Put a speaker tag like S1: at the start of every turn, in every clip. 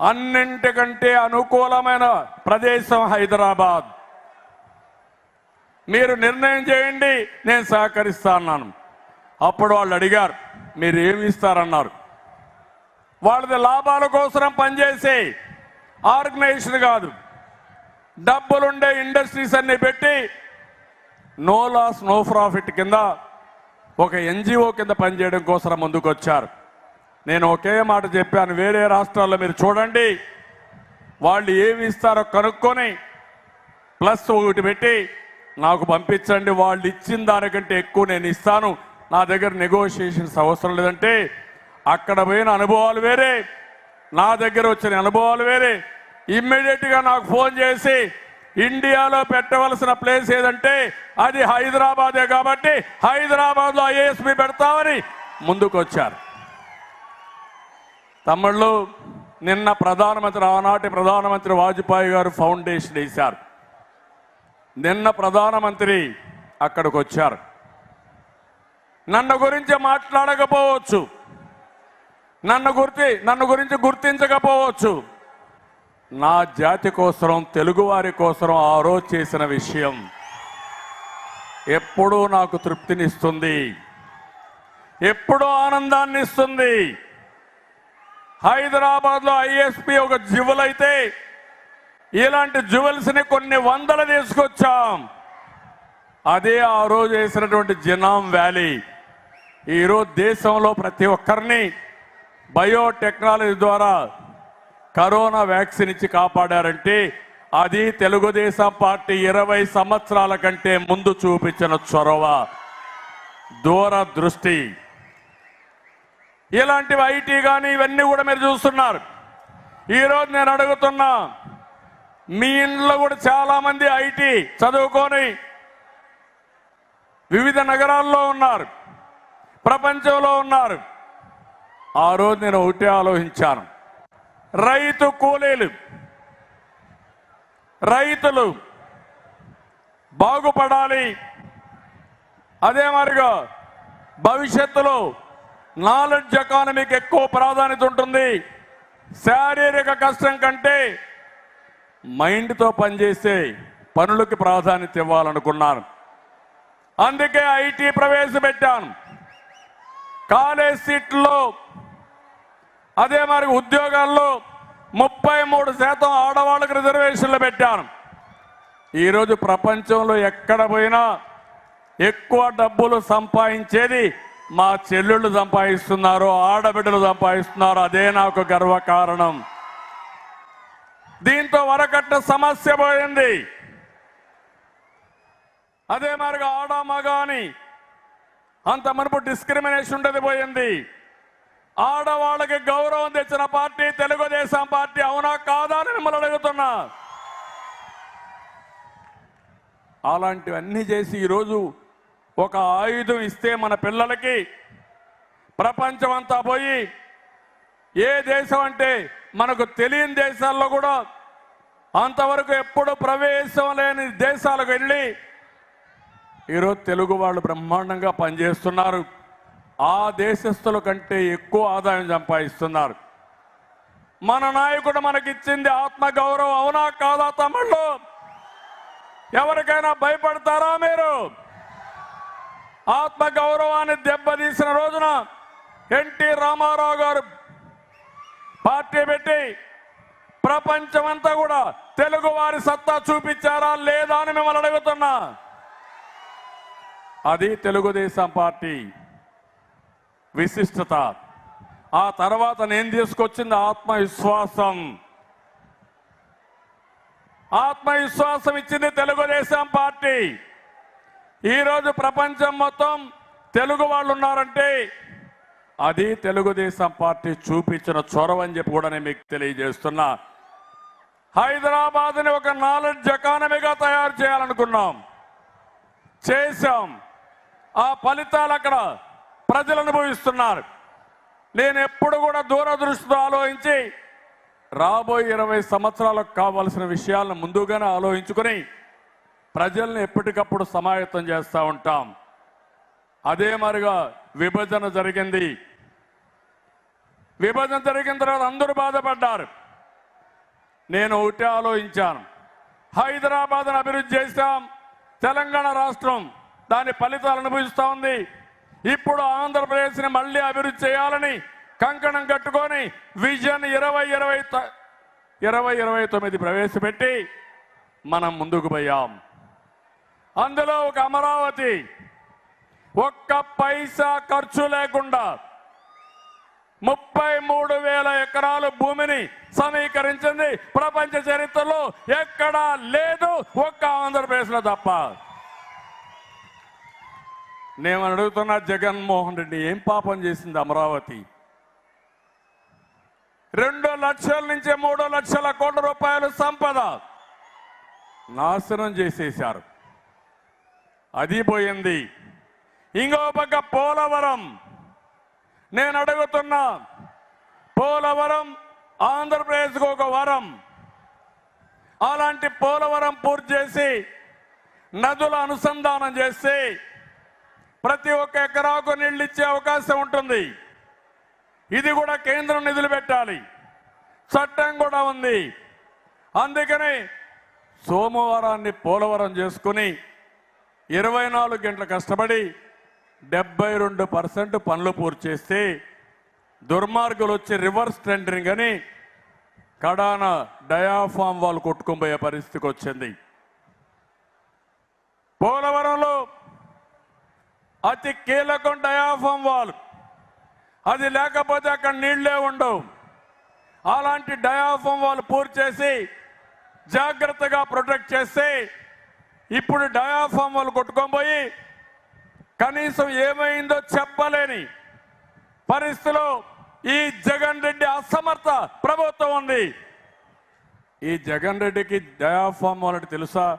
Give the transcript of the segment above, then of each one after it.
S1: అన్నింటికంటే అనుకూలమైన ప్రదేశం హైదరాబాద్. మీరు నిర్ణయం చేయండి నేను సహకరిస్తాను అప్పుడు వాళ్ళు అడిగారు మీరు ఏమి ఇస్తారన్నారు? వాళ్ళది లాభాల కోసం పనిచేసే ఆర్గనైజేషన్ కాదు. డబ్బులుండే ఇండస్ట్రీస్ అన్ని పెట్టి నో లాస్ నో ప్రాఫిట్ కింద ఒక ఎన్జిఓ కింద పనిచేయడం కోసం ముందుకు వచ్చారు నేను ఒకే మాట చెప్పాను వేరే రాష్ట్రాల్లో మీరు చూడండి. వాళ్ళు ఏమి ఇస్తారో కనుక్కొని ప్లస్ ఒకటి పెట్టి నాకు పంపించండి వాళ్ళు ఇచ్చిన దానికంటే ఎక్కువ నేను ఇస్తాను. నా దగ్గర నెగోషియేషన్స్ అవసరం లేదంటే అక్కడ పోయిన అనుభవాలు వేరే నా దగ్గర వచ్చిన అనుభవాలు వేరే. ఇమ్మీడియట్గా నాకు ఫోన్ చేసి ఇండియాలో పెట్టవలసిన ప్లేస్ ఏదంటే అది హైదరాబాదే కాబట్టి హైదరాబాద్లో ఐఏఎస్పీ పెడతామని ముందుకు తమ్ముళ్ళు నిన్న ప్రధానమంత్రి ఆనాటి ప్రధానమంత్రి వాజ్పేయి గారు ఫౌండేషన్ వేశారు. నిన్న ప్రధానమంత్రి అక్కడికి వచ్చారు. నన్ను గురించి మాట్లాడకపోవచ్చు. నన్ను గుర్తి నన్ను గురించి గుర్తించకపోవచ్చు. నా జాతి కోసరం తెలుగువారి కోసం ఆ రోజు చేసిన విషయం ఎప్పుడూ నాకు తృప్తినిస్తుంది. ఎప్పుడూ ఆనందాన్ని ఇస్తుంది హైదరాబాద్లో ఐఎస్పి ఒక జ్యువెల్ అయితే ఇలాంటి జ్యువెల్స్ని కొన్ని వందలు తీసుకొచ్చాం. అదే ఆ రోజు వేసినటువంటి జినాం వ్యాలీ. ఈరోజు దేశంలో ప్రతి ఒక్కరిని బయోటెక్నాలజీ ద్వారా కరోనా వ్యాక్సిన్ ఇచ్చి కాపాడారంటే అది తెలుగుదేశం పార్టీ ఇరవై సంవత్సరాల కంటే ముందు చూపించిన చొరవ. దూరదృష్టి. ఇలాంటివి ఐటీ కానీ ఇవన్నీ కూడా మీరు చూస్తున్నారు. ఈరోజు నేను అడుగుతున్నా మీ ఇంట్లో కూడా చాలామంది ఐటీ చదువుకొని వివిధ నగరాల్లో ఉన్నారు ప్రపంచంలో ఉన్నారు. ఆ రోజు నేను ఒకటే ఆలోచించాను. రైతు కూలీలు రైతులు బాగుపడాలి. అదే మరిగా భవిష్యత్తులో నాలెడ్జ్ ఎకానమీకి ఎక్కువ ప్రాధాన్యత ఉంటుంది. శారీరక కష్టం కంటే మైండ్తో పనిచేసే పనులకి ప్రాధాన్యత ఇవ్వాలనుకున్నాను. అందుకే ఐటీ ప్రవేశపెట్టాను. కాలేజ్ సీట్లో అదే మరి ఉద్యోగాల్లో ముప్పై మూడు శాతం ఆడవాళ్ళకి రిజర్వేషన్లు పెట్టాను. ఈరోజు ప్రపంచంలో ఎక్కడ పోయినా ఎక్కువ డబ్బులు సంపాదించేది మా చెల్లెళ్ళు సంపాదిస్తున్నారు ఆడబిడ్డలు సంపాదిస్తున్నారు అదే నాకు గర్వకారణం. దీంతో వరకట్ట సమస్య పోయింది. అదే మరిగా ఆడ మగ అని అంత మునుపు డిస్క్రిమినేషన్ ఉండేది పోయింది. ఆడవాళ్ళకి గౌరవం తెచ్చిన పార్టీ తెలుగుదేశం పార్టీ అవునా కాదా అని మిమ్మల్ని అడుగుతున్నా. అలాంటివన్నీ చేసి ఈరోజు ఒక ఆయుధం ఇస్తే మన పిల్లలకి ప్రపంచం అంతా పోయి ఏ దేశం అంటే మనకు తెలియని దేశాల్లో కూడా అంతవరకు ఎప్పుడు ప్రవేశం లేని దేశాలకు వెళ్ళి ఈరోజు తెలుగు వాళ్ళు బ్రహ్మాండంగా పనిచేస్తున్నారు. ఆ దేశస్తుల కంటే ఎక్కువ ఆదాయం సంపాదిస్తున్నారు. మన నాయకుడు మనకిచ్చింది ఆత్మగౌరవం అవునా కాదా తమిళ్ళు ఎవరికైనా భయపడతారా మీరు? ఆత్మ గౌరవాన్ని దెబ్బతీసిన రోజున ఎన్టీ రామారావు గారు పార్టీ పెట్టి ప్రపంచమంతా కూడా తెలుగు వారి సత్తా చూపించారా లేదా అని మిమ్మల్ని అడుగుతున్నా. అది తెలుగుదేశం పార్టీ విశిష్టత. ఆ తర్వాత నేను తీసుకొచ్చింది ఆత్మవిశ్వాసం. ఆత్మవిశ్వాసం ఇచ్చింది తెలుగుదేశం పార్టీ. ఈరోజు ప్రపంచం మొత్తం తెలుగు వాళ్ళు ఉన్నారంటే అది తెలుగుదేశం పార్టీ చూపించిన చొరవ అని చెప్పి కూడా నేను మీకు తెలియజేస్తున్నా. హైదరాబాద్ని ఒక నాలెడ్జ్ ఎకానమీగా తయారు చేయాలనుకున్నాం. చేశాం. ఆ ఫలితాలు అక్కడ ప్రజలు అనుభవిస్తున్నారు. నేను ఎప్పుడు కూడా దూరదృష్టితో ఆలోచించి రాబోయే ఇరవై సంవత్సరాలకు కావాల్సిన విషయాలను ముందుగానే ఆలోచించుకొని ప్రజల్ని ఎప్పటికప్పుడు సమాయత్తం చేస్తూ ఉంటాం. అదే మరిగా విభజన జరిగింది. విభజన జరిగిన తర్వాత అందరూ బాధపడ్డారు. నేను ఒకటే ఆలోచించాను. హైదరాబాద్ను అభివృద్ధి చేశాం. తెలంగాణ రాష్ట్రం దాని ఫలితాలు అనుభవిస్తూ ఉంది. ఇప్పుడు ఆంధ్రప్రదేశ్ని మళ్ళీ అభివృద్ధి చేయాలని కంకణం కట్టుకొని విజన్ ఇరవై ఇరవై త- ఇరవై ఇరవై తొమ్మిది ప్రవేశపెట్టి మనం ముందుకు పోయాం. అందులో ఒక అమరావతి ఒక్క పైసా ఖర్చు లేకుండా ముప్పై మూడు వేల ఎకరాలు భూమిని సమీకరించింది ప్రపంచ చరిత్రలో ఎక్కడా లేదు ఒక్క ఆంధ్రప్రదేశ్లో తప్ప. నేను అడుగుతున్న జగన్మోహన్ రెడ్డి ఏం పాపం చేసింది అమరావతి? రెండు లక్షల నుంచి మూడు లక్షల కోట్ల రూపాయల సంపద నాశనం చేసేశారు. అది పోయింది. ఇంకో పక్క పోలవరం. నేను అడుగుతున్నా పోలవరం ఆంధ్రప్రదేశ్కు ఒక వరం. అలాంటి పోలవరం పూర్తి చేసి నదుల అనుసంధానం చేసి ప్రతి ఒక్క ఎకరాకు నీళ్ళు ఇచ్చే అవకాశం ఉంటుంది. ఇది కూడా కేంద్రం నిధులు పెట్టాలి. చట్టం కూడా ఉంది. అందుకని సోమవారాన్ని పోలవరం చేసుకుని ఇరవై నాలుగు గంటలు కష్టపడి డెబ్బై రెండు పర్సెంట్ పనులు పూర్తి చేస్తే దుర్మార్గులు వచ్చి రివర్స్ టెండరింగ్ అని కడాన డయాఫామ్ వాళ్ళు కొట్టుకుపోయే పరిస్థితికి వచ్చింది. పోలవరంలో అతి కీలకం డయాఫామ్ వాల్ అది లేకపోతే అక్కడ నీళ్ళే ఉండవు. అలాంటి డయాఫామ్ వాళ్ళు పూర్తి చేసి జాగ్రత్తగా ప్రొటెక్ట్ చేస్తే ఇప్పుడు డయాఫామ్ వాళ్ళు కొట్టుకొని పోయి కనీసం ఏమైందో చెప్పలేని పరిస్థితిలో ఈ జగన్ రెడ్డి అసమర్థ ప్రభుత్వం ఉంది. ఈ జగన్ రెడ్డికి డయాఫామ్ వాళ్ళకి తెలుసా?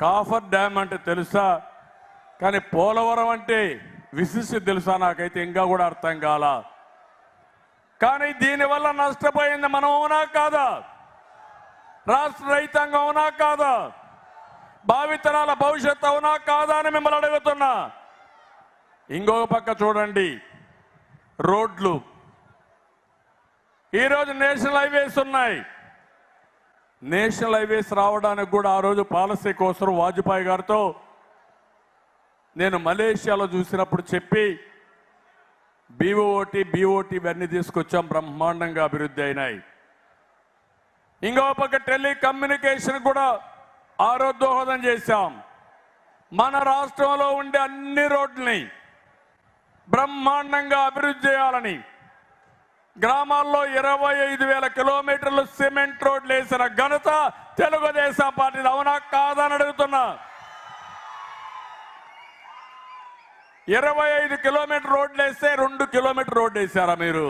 S1: కాఫర్ డ్యామ్ అంటే తెలుసా? కానీ పోలవరం అంటే విశిష్టి తెలుసా నాకైతే? ఇంకా కూడా అర్థం కాల. కానీ దీనివల్ల నష్టపోయింది మనం అవునా కాదా? రాష్ట్ర రైతాంగం అవునా కాదా? భావితరాల భవిష్యత్తు అవునా కాదా అని మిమ్మల్ని అడుగుతున్నా. ఇంకొక పక్క చూడండి. రోడ్లు. ఈరోజు నేషనల్ హైవేస్ ఉన్నాయి. నేషనల్ హైవేస్ రావడానికి కూడా ఆ రోజు పాలసీ కోసం వాజ్పేయి గారితో నేను మలేషియాలో చూసినప్పుడు చెప్పి బీఓటి బీఓటి ఇవన్నీ తీసుకొచ్చాం బ్రహ్మాండంగా అభివృద్ధి అయినాయి. ఇంకో పక్క టెలికమ్యూనికేషన్ కూడా ఆ దోహదం చేశాం. మన రాష్ట్రంలో ఉండే అన్ని రోడ్లని బ్రహ్మాండంగా అభివృద్ధి చేయాలని గ్రామాల్లో ఇరవై ఐదు వేల కిలోమీటర్లు సిమెంట్ రోడ్లు వేసిన ఘనత తెలుగుదేశం పార్టీ అవునా కాదని అడుగుతున్నా. ఇరవై ఐదు కిలోమీటర్ రోడ్లు వేస్తే రెండు కిలోమీటర్ రోడ్డు వేసారా మీరు?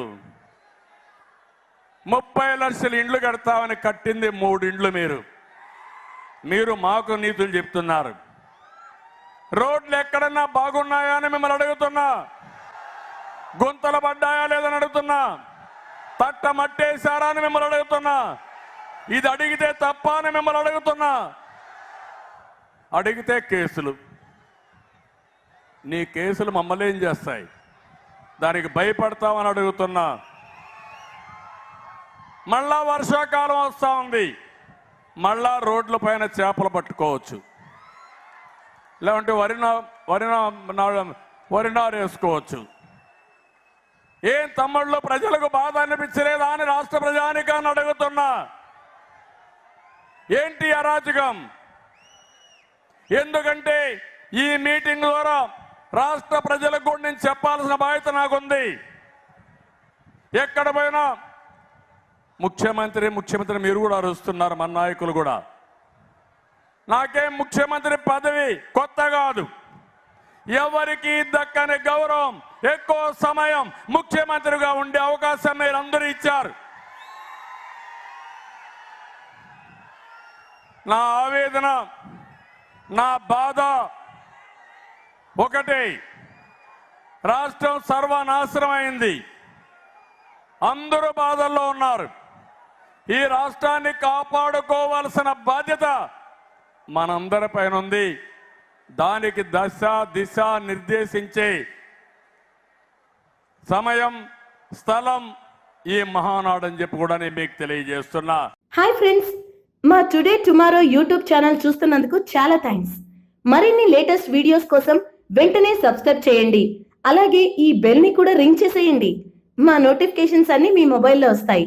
S1: ముప్పై లక్షల ఇండ్లు కడతామని కట్టింది మూడు ఇండ్లు మీరు. మీరు మాకు నీతులు చెప్తున్నారు. రోడ్లు ఎక్కడన్నా బాగున్నాయా అని మిమ్మల్ని అడుగుతున్నా. గుంతలు పడ్డాయా లేదని అడుగుతున్నా. తట్ట మట్టేశారా అని మిమ్మల్ని అడుగుతున్నా. ఇది అడిగితే తప్ప అని మిమ్మల్ని అడుగుతున్నా. అడిగితే కేసులు. నీ కేసులు మమ్మల్ని ఏం చేస్తాయి? దానికి భయపడతామని అడుగుతున్నా. మళ్ళా వర్షాకాలం వస్తూ ఉంది. మళ్ళా రోడ్ల పైన చేపలు పట్టుకోవచ్చు. లేకుంటే వరి వరిన వరి వరి నారు వేసుకోవచ్చు. ఏం తమ్ముళ్ళు ప్రజలకు బాధ అనిపించలేదా అని రాష్ట్ర ప్రజానికాన్ని అడుగుతున్నా. ఏంటి అరాచకం? ఎందుకంటే ఈ మీటింగ్ ద్వారా రాష్ట్ర ప్రజలకు నేను చెప్పాల్సిన బాధ్యత నాకుంది. ఎక్కడ పోయినా ముఖ్యమంత్రి ముఖ్యమంత్రి మీరు కూడా అరుస్తున్నారు మన నాయకులు కూడా. నాకేం ముఖ్యమంత్రి పదవి కొత్త కాదు. ఎవరికి దక్కని గౌరవం ఎక్కువ సమయం ముఖ్యమంత్రిగా ఉండే అవకాశం మీరు అందరూ ఇచ్చారు. నా ఆవేదన నా బాధ ఒకటి. రాష్ట్రం సర్వనాశనం అయింది. అందరూ బాధల్లో ఉన్నారు. ఈ రాష్ట్రాన్ని కాపాడుకోవాల్సిన బాధ్యత మనందరిపైన ఉంది. దానికి దశ దిశ నిర్దేశించే సమయం స్థలం ఈ మహానాడు అని చెప్పి కూడా నేను మీకు తెలియజేస్తున్నా.
S2: హాయ్ ఫ్రెండ్స్ మా టుడే టుమారో యూట్యూబ్ ఛానల్ చూస్తున్నందుకు చాలా థ్యాంక్స్ మరిన్ని లేటెస్ట్ వీడియోస్ కోసం వెంటనే సబ్స్క్రైబ్ చేయండి. అలాగే ఈ బెల్ని కూడా రింగ్ చేసేయండి. మా నోటిఫికేషన్స్ అన్ని మీ మొబైల్లో వస్తాయి.